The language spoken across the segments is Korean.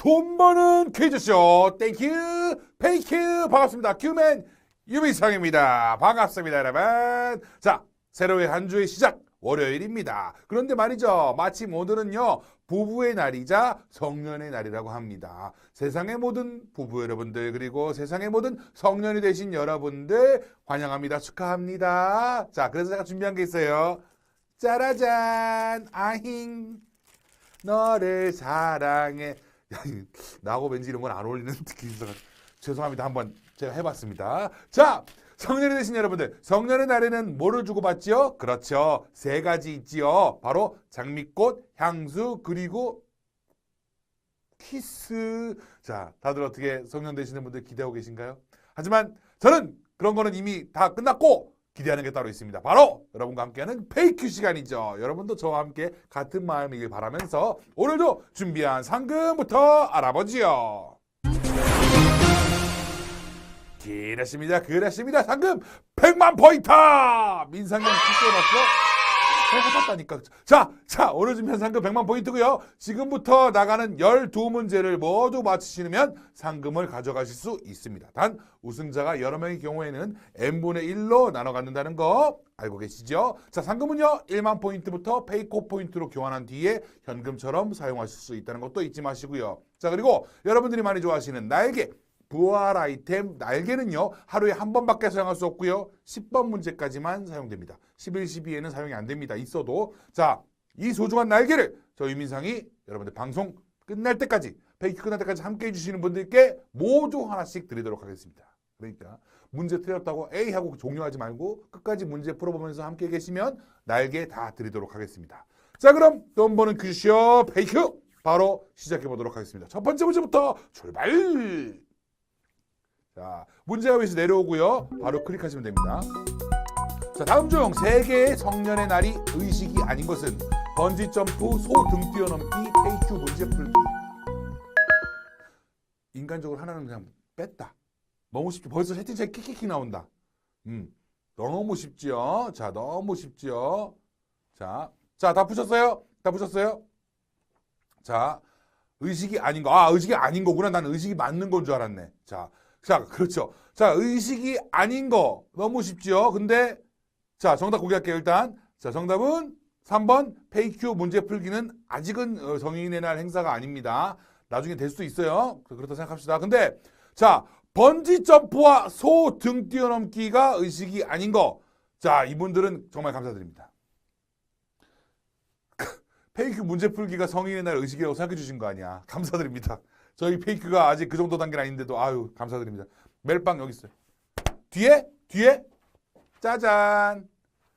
돈 버는 퀴즈쇼. 땡큐 페이큐 반갑습니다. 큐맨 유미상입니다. 반갑습니다 여러분. 자 새로의 한 주의 시작. 월요일입니다. 그런데 말이죠. 마침 오늘은요 부부의 날이자 성년의 날이라고 합니다. 세상의 모든 부부 여러분들 그리고 세상의 모든 성년이 되신 여러분들 환영합니다. 축하합니다. 자 그래서 제가 준비한 게 있어요. 짜라잔. 아힝. 너를 사랑해 야, 이- 나하고 왠지 이런 건 안 어울리는 있어서 죄송합니다. 한번 제가 해봤습니다. 자, 성년이 되신 여러분들, 성년의 날에는 뭐를 주고받지요? 그렇죠. 세 가지 있지요. 바로 장미꽃, 향수, 그리고 키스. 자, 다들 어떻게 성년 되시는 분들 기대하고 계신가요? 하지만 저는 그런 거는 이미 다 끝났고 기대하는 게 따로 있습니다. 바로 여러분과 함께하는 페이큐 시간이죠. 여러분도 저와 함께 같은 마음이길 바라면서 오늘도 준비한 상금부터 알아보지요. 그렇습니다. 그렇습니다. 상금 100만 포인트! 민상형 축제 맞 죠? 해봤다니까. 자, 자, 오늘 준비한 상금 100만 포인트고요. 지금부터 나가는 12문제를 모두 맞히시면 상금을 가져가실 수 있습니다. 단 우승자가 여러 명의 경우에는 n분의 1로 나눠 갖는다는 거 알고 계시죠? 자, 상금은요. 1만 포인트부터 페이코 포인트로 교환한 뒤에 현금처럼 사용하실 수 있다는 것도 잊지 마시고요. 자, 그리고 여러분들이 많이 좋아하시는 날개 부활 아이템 날개는요 하루에 한 번밖에 사용할 수 없고요 10번 문제까지만 사용됩니다 11, 12에는 사용이 안 됩니다. 있어도 자 이 소중한 날개를 저 유민상이 여러분들 방송 끝날 때까지 페이크 끝날 때까지 함께 해주시는 분들께 모두 하나씩 드리도록 하겠습니다. 그러니까 문제 틀렸다고 A 하고 종료하지 말고 끝까지 문제 풀어보면서 함께 계시면 날개 다 드리도록 하겠습니다. 자 그럼 돈 버는 퀴즈쇼 페이크 바로 시작해 보도록 하겠습니다. 첫 번째 문제부터 출발! 자, 문제가 위에서 내려오고요. 바로 클릭하시면 됩니다. 자, 다음 중 세계의 성년의 날이 의식이 아닌 것은 번지 점프, 소 등 뛰어넘기, 페이큐 문제 풀기. 인간적으로 하나는 그냥 뺐다. 너무 쉽죠. 벌써 채팅창에 킥킥킥 나온다. 음, 너무 쉽지요. 자, 너무 쉽지요. 자, 자, 다 푸셨어요? 다 푸셨어요? 자, 의식이 아닌 거. 아, 의식이 아닌 거구나. 난 의식이 맞는 건 줄 알았네. 자, 자, 그렇죠. 자, 의식이 아닌 거. 너무 쉽죠? 근데, 자, 정답 공개할게요, 일단. 자, 정답은 3번 페이큐 문제 풀기는 아직은 어, 성인의 날 행사가 아닙니다. 나중에 될 수도 있어요. 그렇다 생각합시다. 근데, 자, 번지 점프와 소 등 뛰어넘기가 의식이 아닌 거. 자, 이분들은 정말 감사드립니다. 페이크 문제 풀기가 성인의 날 의식이라고 생각해 주신 거 아니야. 감사드립니다. 저희 페이크가 아직 그 정도 단계는 아닌데도 아유 감사드립니다. 멜빵 여기 있어요. 뒤에 뒤에 짜잔.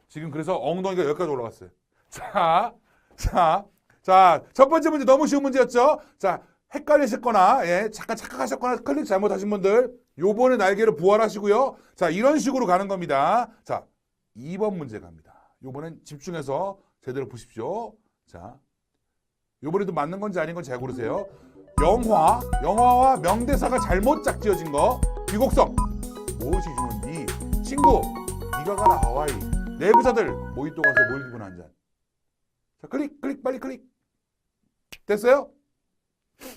지금 그래서 엉덩이가 여기까지 올라갔어요. 자, 자, 자, 첫 번째 문제 너무 쉬운 문제였죠? 자, 헷갈리셨거나, 예, 잠깐 착각하셨거나 클릭 잘못하신 분들, 요번에 날개를 부활하시고요. 자, 이런 식으로 가는 겁니다. 자, 2번 문제 갑니다. 요번엔 집중해서 제대로 보십시오. 자, 요번에도 맞는 건지 아닌 건지 잘 고르세요. 영화, 영화와 명대사가 잘못 짝지어진 거. 비곡성, 무엇이 주는디? 친구, 네가 가라 하와이. 내부자들, 모히또 가서 몰디브나 한 잔. 자, 클릭, 클릭, 빨리 클릭. 됐어요?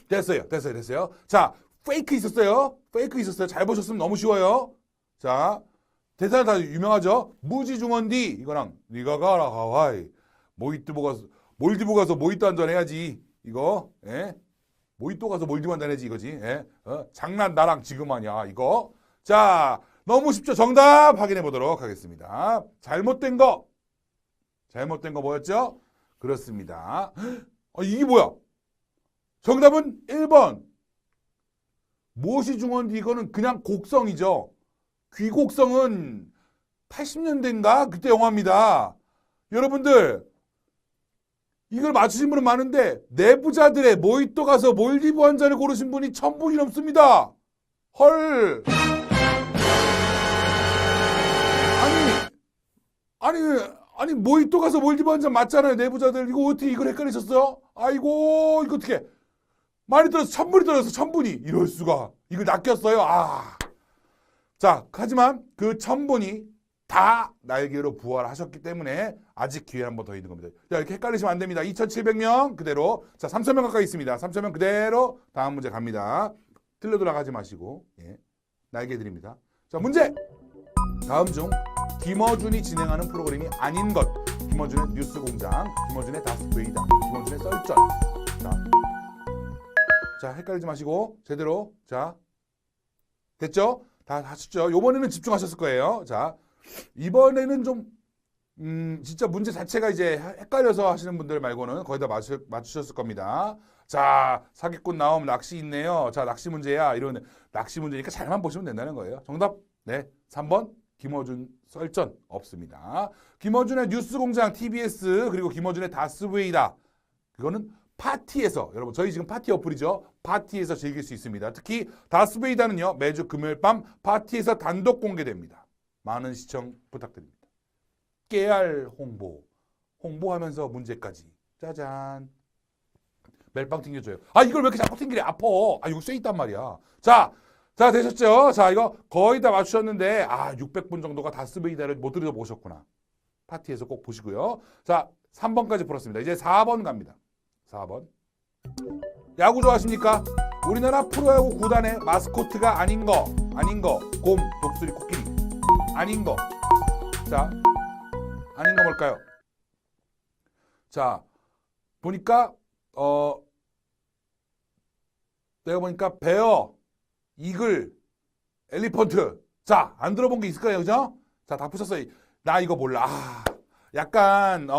됐어요, 됐어요, 됐어요. 자, 페이크 있었어요. 페이크 있었어요. 잘 보셨으면 너무 쉬워요. 자, 대사 다 유명하죠. 무지중원디 이거랑 네가 가라 하와이. 모히또 가서 몰디브 가서 모히또 한잔 해야지. 이거, 예? 모히또 가서 몰디브 한잔 해야지 이거지. 예? 어? 장난 나랑 지금 하냐 이거. 자, 너무 쉽죠. 정답 확인해 보도록 하겠습니다. 잘못된 거. 잘못된 거 뭐였죠? 그렇습니다. 어, 이게 뭐야? 정답은 1번. 무엇이 중원디 이거는 그냥 곡성이죠. 귀곡성은 80년대인가 그때 영화입니다. 여러분들 이걸 맞추신 분은 많은데 내부자들의 모히또 가서 몰디브 한 잔을 고르신 분이 천 분이 넘습니다. 헐. 아니 아니 모히또 가서 몰디브 한 잔 맞잖아요 내부자들 이거 어떻게 이걸 헷갈리셨어요? 아이고 이거 어떻게 많이 떨어서 천 분이 떨어서 천 분이 이럴 수가 이걸 낚였어요. 아. 자 하지만 그 천 분이 다다 날개로 부활하셨기 때문에 아직 기회 한 번 더 있는 겁니다. 자, 이렇게 헷갈리시면 안 됩니다. 2,700명 그대로. 자, 3,000명 가까이 있습니다. 3,000명 그대로 다음 문제 갑니다. 틀려 돌아가지 마시고. 예. 날개 드립니다. 자, 문제. 다음 중 김어준이 진행하는 프로그램이 아닌 것. 김어준의 뉴스 공장, 김어준의 다스베이다, 김어준의 썰전. 자, 자, 헷갈리지 마시고 제대로. 자, 됐죠? 다 하셨죠? 요번에는 집중하셨을 거예요. 자, 이번에는 좀, 음, 진짜 문제 자체가 이제 헷갈려서 하시는 분들 말고는 거의 다 맞추, 맞추셨을 겁니다. 자, 사기꾼 나오면 낚시 있네요. 자, 낚시 문제야. 이러는데, 낚시 문제니까 잘만 보시면 된다는 거예요. 정답, 네. 3번, 김어준 썰전 없습니다. 김어준의 뉴스 공장 TBS, 그리고 김어준의 다스웨이다. 그거는 파티에서 여러분 저희 지금 파티 어플이죠. 파티에서 즐길 수 있습니다. 특히 다스베이다는요 매주 금요일 밤 파티에서 단독 공개됩니다. 많은 시청 부탁드립니다. 깨알 홍보 홍보하면서 문제까지 짜잔 멜빵 튕겨줘요. 아 이걸 왜 이렇게 자꾸 튕기래? 아파. 아 이거 쇠 있단 말이야. 자. 자 되셨죠? 자 이거 거의 다 맞추셨는데 아 600분 정도가 다 스베이다를 못 들어보셨구나. 파티에서 꼭 보시고요. 자 3번까지 풀었습니다. 이제 4번 갑니다. 4번. 야구 좋아하십니까? 우리나라 프로야구 구단의 마스코트가 아닌 거, 아닌 거, 곰, 독수리, 코끼리. 아닌 거. 자, 아닌 거 뭘까요? 자, 보니까, 어, 내가 보니까 베어, 이글, 엘리펀트. 자, 안 들어본 게 있을 거예요, 그죠? 자, 다 푸셨어요. 나 이거 몰라. 아, 약간 어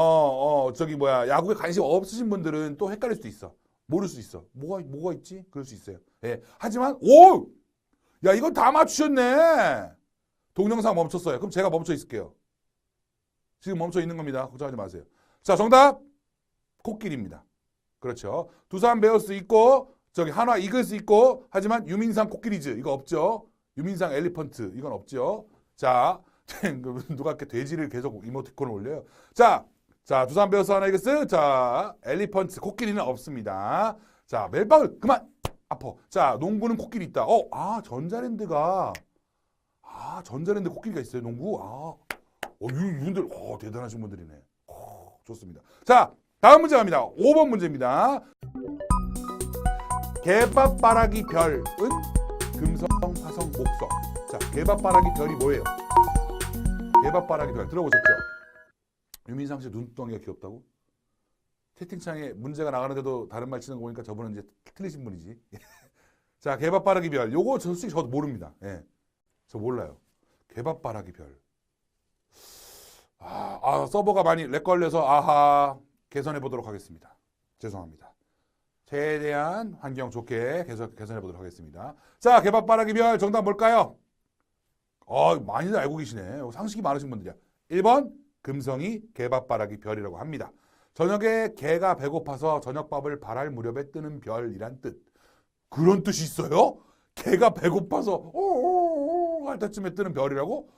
어 저기 뭐야. 야구에 관심 없으신 분들은 또 헷갈릴 수도 있어. 모를 수 있어. 뭐가 뭐가 있지? 그럴 수 있어요. 예. 하지만 오 야 이건 다 맞추셨네. 동영상 멈췄어요. 그럼 제가 멈춰 있을게요. 지금 멈춰 있는 겁니다. 걱정하지 마세요. 자 정답! 코끼리입니다. 그렇죠. 두산 베어스 있고 저기 한화 이글스 있고 하지만 유민상 코끼리즈 이거 없죠 유민상 엘리펀트 이건 없죠 자 누가 이렇게 돼지를 계속 이모티콘을 올려요. 자, 자 두산 베어스 하나 이글스, 자 엘리펀트 코끼리는 없습니다. 자 멜빵을 그만 아파. 자 농구는 코끼리 있다. 어, 아 전자랜드가 아 전자랜드 코끼리가 있어요. 농구. 아, 어, 이- 이분들 어, 대단하신 분들이네. 어, 좋습니다. 자 다음 문제 갑니다. 5번 문제입니다. 개밥바라기 별은 금성, 화성, 목성. 자 개밥바라기 별이 뭐예요? 개밥바라기 별 들어보셨죠? 유민상 씨 눈덩이가 귀엽다고? 채팅창에 문제가 나가는데도 다른 말 치는 거 보니까 저분은 이제 틀리신 분이지. 자, 개밥바라기 별. 요거 저 솔직히 저도 모릅니다. 예. 저 몰라요. 개밥바라기 별. 아, 아, 서버가 많이 렉 걸려서 아하 개선해 보도록 하겠습니다. 죄송합니다. 최대한 환경 좋게 개선, 개선해 보도록 하겠습니다. 자, 개밥바라기 별 정답 뭘까요? 어, 많이들 알고 계시네. 상식이 많으신 분들이야. 1번 금성이 개밥바라기 별이라고 합니다. 저녁에 개가 배고파서 저녁밥을 발할 무렵에 뜨는 별이란 뜻. 그런 뜻이 있어요? 개가 배고파서 오오오오 할 때쯤에 뜨는 별이라고?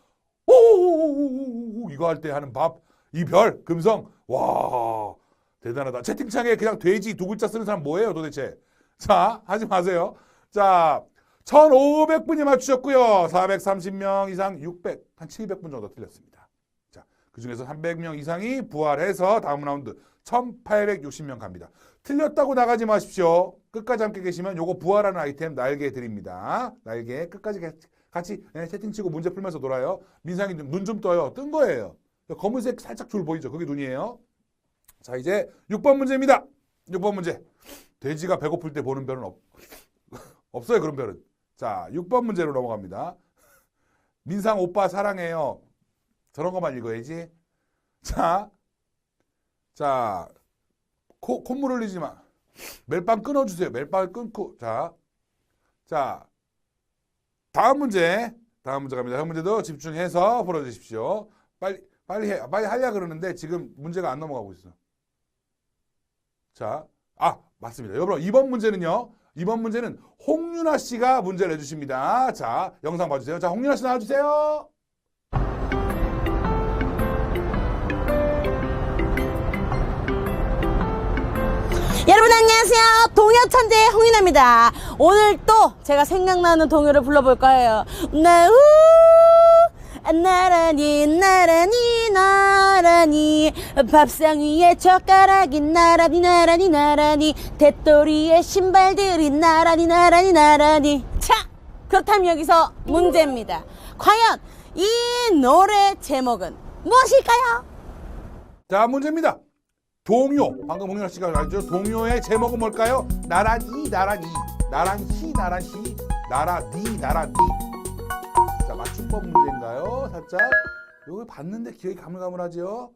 오오오오 이거 할 때 하는 밥. 이 별, 금성. 와, 대단하다. 채팅창에 그냥 돼지 두 글자 쓰는 사람 뭐예요, 도대체? 자, 하지 마세요. 자, 1,500분이 맞추셨고요. 430명 이상 600, 한 700분 정도 틀렸습니다. 자, 그 중에서 300명 이상이 부활해서 다음 라운드 1,860명 갑니다. 틀렸다고 나가지 마십시오. 끝까지 함께 계시면 요거 부활하는 아이템 날개 드립니다. 날개 끝까지 가- 같이 예, 채팅 치고 문제 풀면서 놀아요. 민상이 눈 좀 떠요. 뜬 거예요. 검은색 살짝 줄 보이죠? 그게 눈이에요. 자, 이제 6번 문제입니다. 6번 문제. 돼지가 배고플 때 보는 별은 없, 없어요, 그런 별은. 자, 6번 문제로 넘어갑니다. 민상 오빠 사랑해요. 저런 것만 읽어야지. 자, 자, 코, 콧물 흘리지 마. 멜빵 끊어주세요. 멜빵을 끊고. 자, 자, 다음 문제. 다음 문제 갑니다. 다음 문제도 집중해서 풀어주십시오. 빨리, 빨리 해. 빨리 하려 그러는데 지금 문제가 안 넘어가고 있어. 자, 아, 맞습니다. 여러분, 이번 문제는요. 이번 문제는 홍윤아 씨가 문제를 내주십니다. 자, 영상 봐주세요. 자, 홍윤아 씨 나와주세요. 여러분 안녕하세요. 동요 천재 홍인아입니다. 오늘 또 제가 생각나는 동요를 불러볼 거예요. 네, 우, 나란히 나란히 나란히 밥상 위에 젓가락이 나란히 나란히 나란히 대또리에 신발들이 나란히 나란히 나란히 자 그렇다면 여기서 문제입니다. 과연 이 노래 제목은 무엇일까요? 자 문제입니다. 동요. 방금 홍윤아 씨가 알죠? 동요의 제목은 뭘까요? 나란히 나란히 나란히 나란히. 나라니 나라니 자 맞춤법 문제인가요? 살짝 여기 봤는데 기억이 가물가물하죠?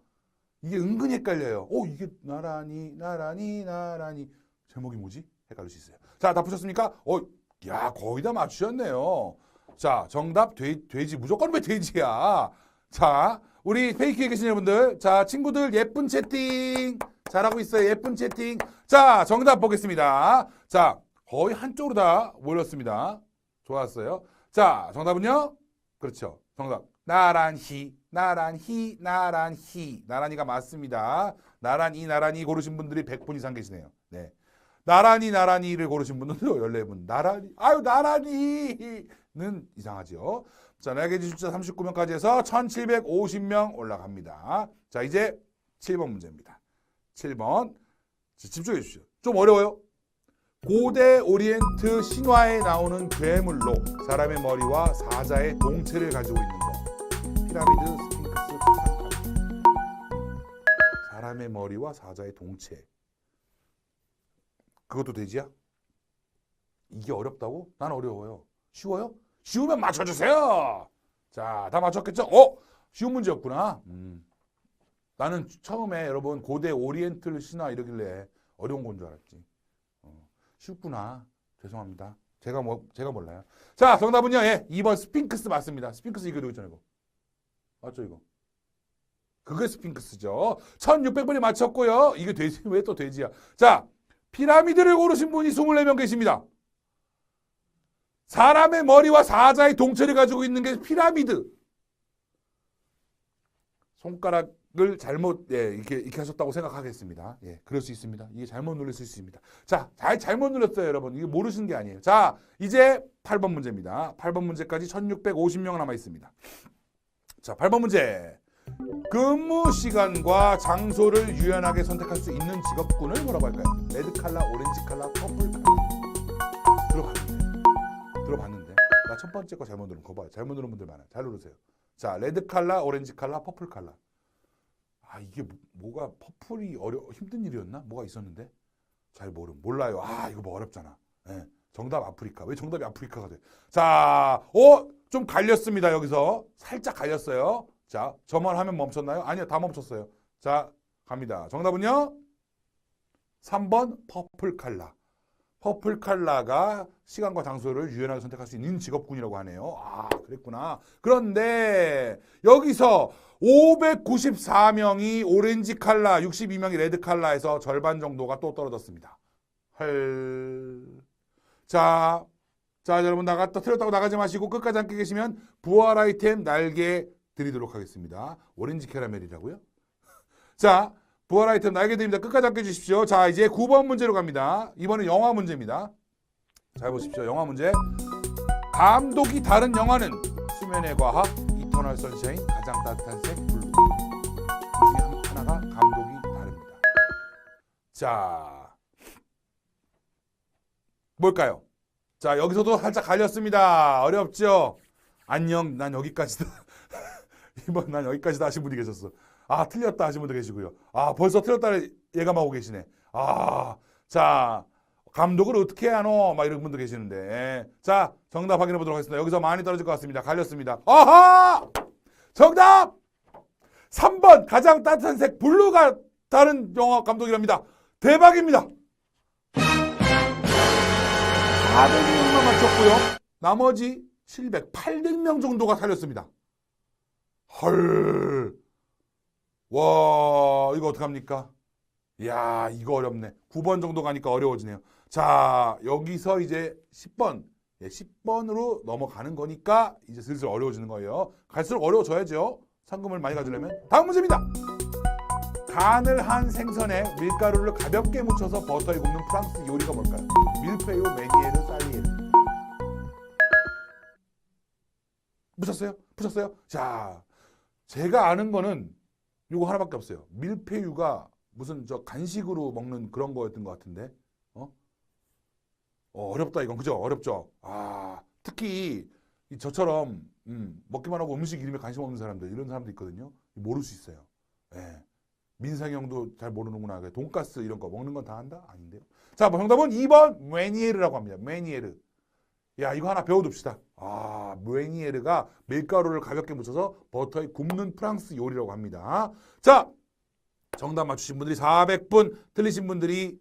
이게 은근히 헷갈려요. 오 이게 나란히 나란히 나란히 제목이 뭐지? 헷갈릴 수 있어요. 자 다 푸셨습니까? 어, 야 거의 다 맞추셨네요. 자 정답 돼, 돼지 무조건 왜 돼지야? 자 우리 페이크에 계신 여러분들 자 친구들 예쁜 채팅 잘하고 있어요. 예쁜 채팅. 자 정답 보겠습니다. 자 거의 한쪽으로 다 몰렸습니다. 좋았어요. 자 정답은요? 그렇죠. 정답. 나란히, 나란히, 나란히. 나란히가 맞습니다. 나란히, 나란히 고르신 분들이 100분 이상 계시네요. 네. 나란히, 나란히를 고르신 분들도 14분. 나란히, 아유, 나란히는 이상하죠. 자, 나에게 숫자 39명까지 해서 1750명 올라갑니다. 자, 이제 7번 문제입니다. 7번. 집중해 주십시오. 좀 어려워요. 고대 오리엔트 신화에 나오는 괴물로 사람의 머리와 사자의 동체를 가지고 있는 것. 피라미드, 스핑크스, 투탕카멘. 사람의 머리와 사자의 동체. 그것도 돼지야? 이게 어렵다고? 난 어려워요. 쉬워요? 쉬우면 맞춰주세요. 자, 다 맞췄겠죠? 어, 쉬운 문제였구나. 음. 나는 처음에 여러분 고대 오리엔트 신화 이러길래 어려운 건 줄 알았지. 쉽구나. 죄송합니다. 제가 뭐 제가 몰라요. 자, 정답은요. 예. 2번 스핑크스 맞습니다. 스핑크스 이거 누구 있잖아요, 이거. 맞죠, 이거? 그게 스핑크스죠. 1600번이 맞췄고요. 이게 돼지 왜 또 돼지야? 자, 피라미드를 고르신 분이 24명 계십니다. 사람의 머리와 사자의 동체를 가지고 있는 게 피라미드. 손가락 을 잘못 예, 이렇게 이렇게 하셨다고 생각하겠습니다. 예, 그럴 수 있습니다. 이게 잘못 눌릴 수 있습니다. 자, 잘 잘못 눌렸어요, 여러분. 이게 모르시는 게 아니에요. 자, 이제 8번 문제입니다. 8번 문제까지 1650명 남아 있습니다. 자, 8번 문제. 근무 시간과 장소를 유연하게 선택할 수 있는 직업군을 뭐라고 할까요? 레드 칼라, 오렌지 칼라, 퍼플 칼라. 들어봤는데. 들어봤는데. 나 첫 번째 거 잘못 누른 거 봐요. 잘못 누른 분들 많아요. 잘 누르세요. 자, 레드 칼라, 오렌지 칼라, 퍼플 칼라. 아, 이게 뭐, 가 퍼플이 어려 힘든 일이었나? 뭐가 있었는데? 잘 모름. 몰라요. 아, 이거 뭐 어렵잖아. 예. 정답 아프리카. 왜 정답이 아프리카가 돼? 자, 어, 좀 갈렸습니다. 여기서 살짝 갈렸어요. 자, 저만 하면 멈췄나요? 아니요, 다 멈췄어요. 자, 갑니다. 정답은요? 3번 퍼플 칼라. 퍼플 칼라가 시간과 장소를 유연하게 선택할 수 있는 직업군이라고 하네요. 아, 그랬구나. 그런데 여기서 594명이 오렌지 칼라, 62명이 레드 칼라에서 절반 정도가 또 떨어졌습니다. 헐. 자, 자, 여러분 나갔다 틀렸다고 나가지 마시고 끝까지 함께 계시면 부활 아이템 날개 드리도록 하겠습니다. 오렌지 캐러멜이라고요? 자, 부활 아이템 날개 드립니다. 끝까지 함께 해주십시오. 자, 이제 9번 문제로 갑니다. 이번엔 영화 문제입니다. 잘 보십시오. 영화 문제. 감독이 다른 영화는 수면의 과학, 이터널 선샤인, 가장 따뜻한 색, 블루. 이 중에 하나가 감독이 다릅니다. 자, 뭘까요? 자, 여기서도 살짝 갈렸습니다. 어렵죠? 안녕, 난 여기까지다. 이번 난 여기까지다 하신 분이 계셨어. 아, 틀렸다 하신 분도 계시고요. 아, 벌써 틀렸다를 예감하고 계시네. 아, 자, 감독을 어떻게 하노? 막 이런 분도 계시는데. 예. 자, 정답 확인해 보도록 하겠습니다. 여기서 많이 떨어질 것 같습니다. 갈렸습니다. 아하! 정답! 3번 가장 따뜻한 색 블루가 다른 영화 감독이랍니다. 대박입니다. 400명만 맞췄고요. 나머지 700, 800명 정도가 살렸습니다. 헐. 와, 이거 어떡합니까? 이야, 이거 어렵네. 9번 정도 가니까 어려워지네요. 자, 여기서 이제 10번. 예, 10번으로 넘어가는 거니까 이제 슬슬 어려워지는 거예요. 갈수록 어려워져야죠. 상금을 많이 가지려면. 다음 문제입니다. 간을 한 생선에 밀가루를 가볍게 묻혀서 버터에 굽는 프랑스 요리가 뭘까요? 밀페요, 메니에르, 살리에르. 푸셨어요? 푸셨어요? 자, 제가 아는 거는 요거 하나밖에 없어요. 밀푀유가 무슨 저 간식으로 먹는 그런 거였던 것 같은데, 어? 어, 어렵다 이건 그죠? 어렵죠. 아, 특히 이 저처럼 음, 먹기만 하고 음식 이름에 관심 없는 사람들 이런 사람도 있거든요. 모를 수 있어요. 예. 민상이 형도 잘 모르는구나. 돈가스 이런 거 먹는 건 다 한다? 아닌데요. 자, 뭐 정답은 2번 메니에르라고 합니다. 메니에르. 야, 이거 하나 배워둡시다. 아, 메니에르가 밀가루를 가볍게 묻혀서 버터에 굽는 프랑스 요리라고 합니다. 자, 정답 맞추신 분들이 400분, 틀리신 분들이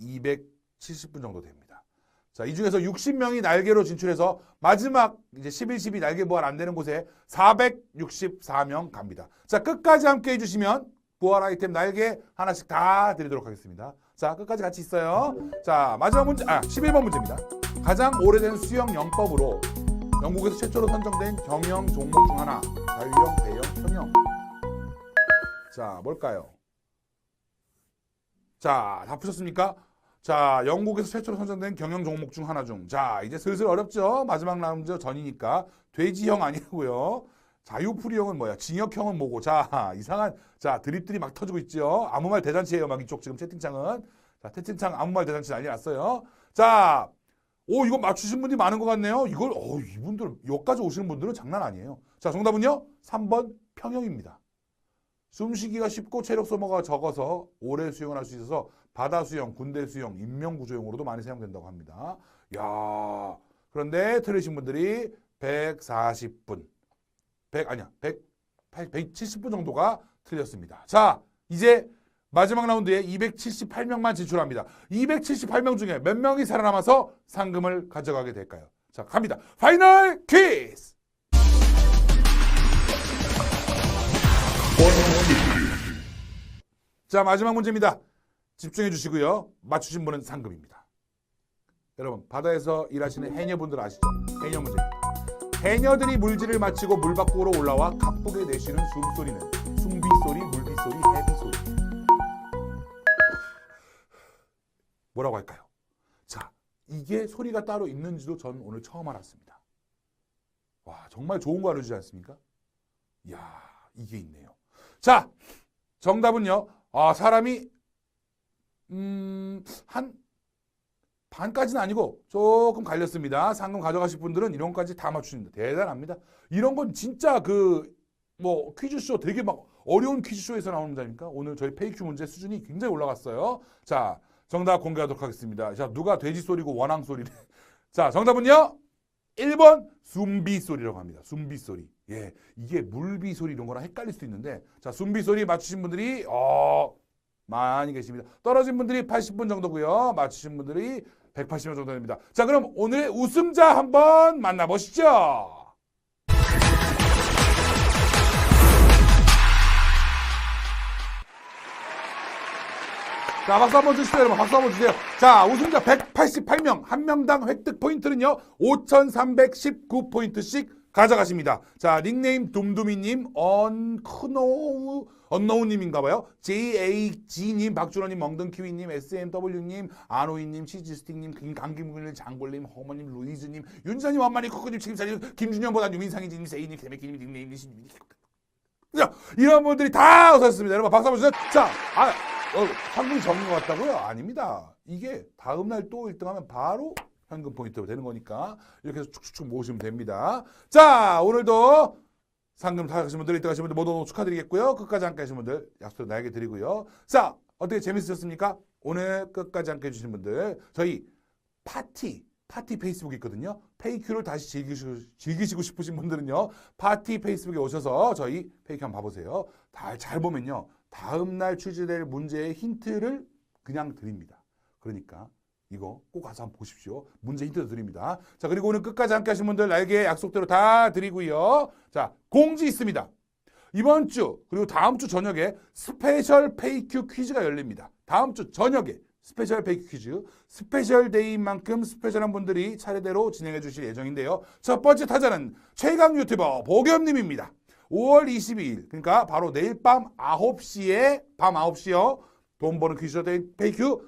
270분 정도 됩니다. 자, 이 중에서 60명이 날개로 진출해서 마지막 이제 11, 12 날개 부활 안 되는 곳에 464명 갑니다. 자, 끝까지 함께 해주시면 부활 아이템 날개 하나씩 다 드리도록 하겠습니다. 자, 끝까지 같이 있어요. 자, 마지막 문제, 아, 11번 문제입니다. 가장 오래된 수영 영법으로 영국에서 최초로 선정된 경영 종목 중 하나. 자유형, 대형, 평형. 자, 뭘까요? 자, 다 푸셨습니까? 자, 영국에서 최초로 선정된 경영 종목 중 하나 중. 자, 이제 슬슬 어렵죠? 마지막 라운드 전이니까. 돼지형 아니고요. 자유풀이형은 뭐야? 징역형은 뭐고? 자, 이상한, 자, 드립들이 막 터지고 있죠? 아무 말 대잔치예요, 막 이쪽 지금 채팅창은. 자, 채팅창 아무 말 대잔치 난리 났어요. 자, 오, 이거 맞추신 분들이 많은 것 같네요. 이걸, 어, 이분들, 여기까지 오시는 분들은 장난 아니에요. 자, 정답은요? 3번 평형입니다. 숨쉬기가 쉽고 체력 소모가 적어서 오래 수영을 할 수 있어서 바다 수영, 군대 수영, 인명 구조용으로도 많이 사용된다고 합니다. 야 그런데 틀리신 분들이 140분, 100 아니야, 100, 170분 정도가 틀렸습니다. 자, 이제 마지막 라운드에 278명만 진출합니다. 278명 중에 몇 명이 살아남아서 상금을 가져가게 될까요? 자, 갑니다. 파이널 퀴즈! 자, 마지막 문제입니다. 집중해 주시고요. 맞추신 분은 상금입니다. 여러분, 바다에서 일하시는 해녀분들 아시죠? 해녀 문제입니다. 해녀들이 물질을 마치고 물 밖으로 올라와 가쁘게 내쉬는 숨소리는 숨비소리, 물 뭐라고 할까요? 자, 이게 소리가 따로 있는지도 전 오늘 처음 알았습니다. 와, 정말 좋은 거 알려주지 않습니까? 이야, 이게 있네요. 자, 정답은요. 아, 사람이 음, 한 반까지는 아니고 조금 갈렸습니다. 상금 가져가실 분들은 이런 것까지 다 맞추십니다. 대단합니다. 이런 건 진짜 그 뭐 퀴즈쇼 되게 막 어려운 퀴즈쇼에서 나오는 문제니까 오늘 저희 페이큐 문제 수준이 굉장히 올라갔어요. 자, 정답 공개하도록 하겠습니다. 자, 누가 돼지 소리고 원앙 소리래. 자, 정답은요. 1번 숨비 소리라고 합니다. 숨비 소리. 예. 이게 물비 소리 이런 거랑 헷갈릴 수도 있는데 자, 숨비 소리 맞추신 분들이 어 많이 계십니다. 떨어진 분들이 80분 정도고요. 맞추신 분들이 180명 정도 됩니다. 자, 그럼 오늘의 우승자 한번 만나보시죠. 자, 박수 한번 주시죠, 여러분. 박수 한번 주세요. 자, 우승자 188명, 한 명당 획득 포인트는요, 5,319포인트씩 가져가십니다. 자, 닉네임 둠둠이님, 언크노우, 언노우님인가봐요. JAG님, 박준호님, 멍든키위님, SMW님, 아노이님, 치즈스틱님, 김- 감김군일, 장골님, 허머님, 루이즈님, 윤사님, 원만이, 코코님, 책임사님, 김준영보다 유민상이님, 세이님, 세메키님, 닉네임. 자, 이런 분들이 다 오셨습니다. 여러분, 박수 한번 주세요. 자, 아, 어, 한분이 적은 것 같다고요? 아닙니다. 이게 다음날 또 1등하면 바로 현금 포인트가 되는 거니까 이렇게 해서 축축축 모으시면 됩니다. 자, 오늘도 상금 타가신 분들, 1등 하신 분들 모두 축하드리겠고요. 끝까지 함께 하신 분들 약속도 나에게 드리고요. 자, 어떻게 재밌으셨습니까? 오늘 끝까지 함께 해주신 분들, 저희 파티, 파티 페이스북이 있거든요. 페이큐를 다시 즐기시고, 즐기시고 싶으신 분들은요. 파티 페이스북에 오셔서 저희 페이큐 한번 봐보세요. 다 잘 보면요. 다음 날 출제될 문제의 힌트를 그냥 드립니다. 그러니까 이거 꼭 가서 한번 보십시오. 문제 힌트도 드립니다. 자, 그리고 오늘 끝까지 함께 하신 분들 날개 약속대로 다 드리고요. 자, 공지 있습니다. 이번 주 그리고 다음 주 저녁에 스페셜 페이큐 퀴즈가 열립니다. 다음 주 저녁에 스페셜 페이큐 퀴즈 스페셜 데이인 만큼 스페셜한 분들이 차례대로 진행해 주실 예정인데요. 첫 번째 타자는 최강 유튜버 보겸님입니다. 5월 22일 그러니까 바로 내일 밤 9시에 밤 9시요. 돈 버는 퀴즈 데이 페이큐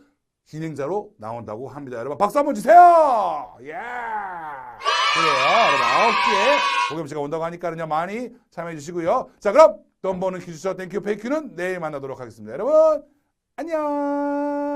진행자로 나온다고 합니다. 여러분 박수 한번 주세요. 예. 그래요. 여러분 아홉 개 고겸 씨가 온다고 하니까는요 많이 참여해 주시고요. 자 그럼 돈 버는 퀴즈 쇼 땡큐 페이큐는 내일 만나도록 하겠습니다. 여러분 안녕.